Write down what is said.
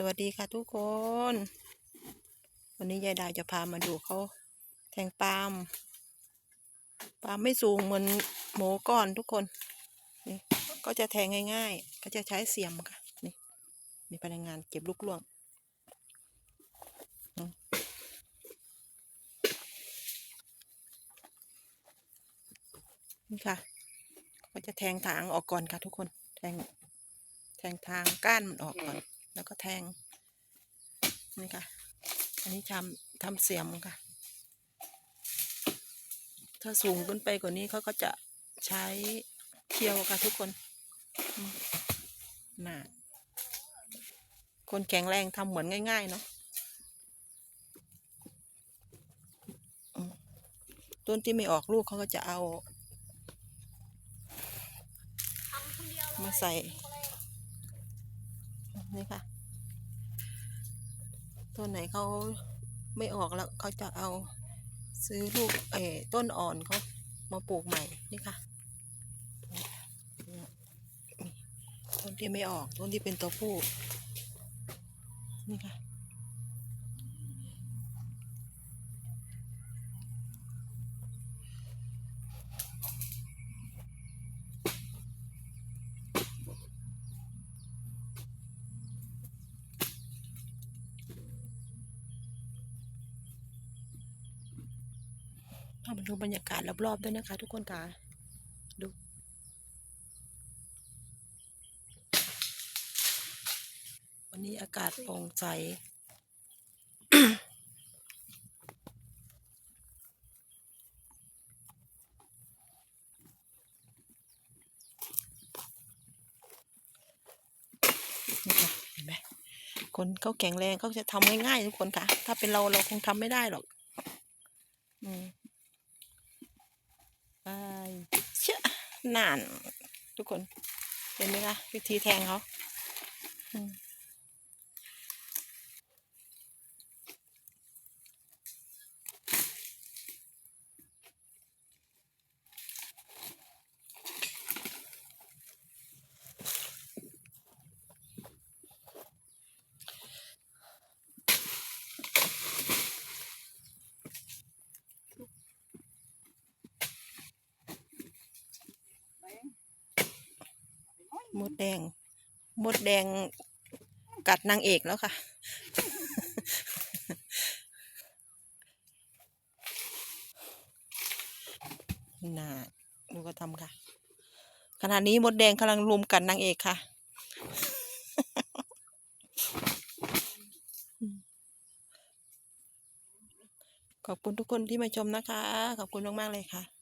สวัสดีค่ะทุกคน วันนี้ยายดาวจะพามาดูเขาแทงปาล์มปาล์มไม่สูงเหมือนหมูก้อนทุกคน นี่ก็จะแทงง่ายๆ ก็จะใช้เสียมค่ะ นี่ มีพนักงานเก็บลูกล่วง นี่ค่ะ ก็จะแทงทางออกก่อนค่ะทุกคน แทง แทงทางก้านมันออกก่อน แล้วก็แทง นี่ค่ะ อันนี้ทำทำเสียมค่ะ ถ้าสูงขึ้นไปกว่านี้เขาก็จะใช้เคียวค่ะทุกคนอืมน่ะคนแข็งแรงทำเหมือนง่าย ๆ เนาะอืมต้นที่ไม่ออกลูกเขาก็จะเอา มาใส่ นี่ค่ะต้นไหนเขาไม่ออกแล้วเขาจะเอาซื้อลูกเอต้นอ่อนเขามาปลูกใหม่นี่ค่ะต้นที่ไม่ออกต้นที่เป็นตัวผู้นี่ค่ะ เอามาดูบรรยากาศรอบๆด้วยนะคะ ทุกคนค่ะดูวันนี้อากาศโปร่งใสคนไหมคนเขาแข็งแรงเขาจะทำง่ายๆทุกคนค่ะ ถ้าเป็นเราเราคงทำไม่ได้หรอก อืม เชื่อนาน ทุกคน เห็นไหมคะวิธีแทงเขา มดแดง มดแดงกัดนางเอกแล้วค่ะ น่าดูก็ทำค่ะ ขณะนี้มดแดงกำลังรุมกัดนางเอกค่ะขอบคุณทุกคนที่มาชมนะคะ ขอบคุณมาก ๆ เลยค่ะ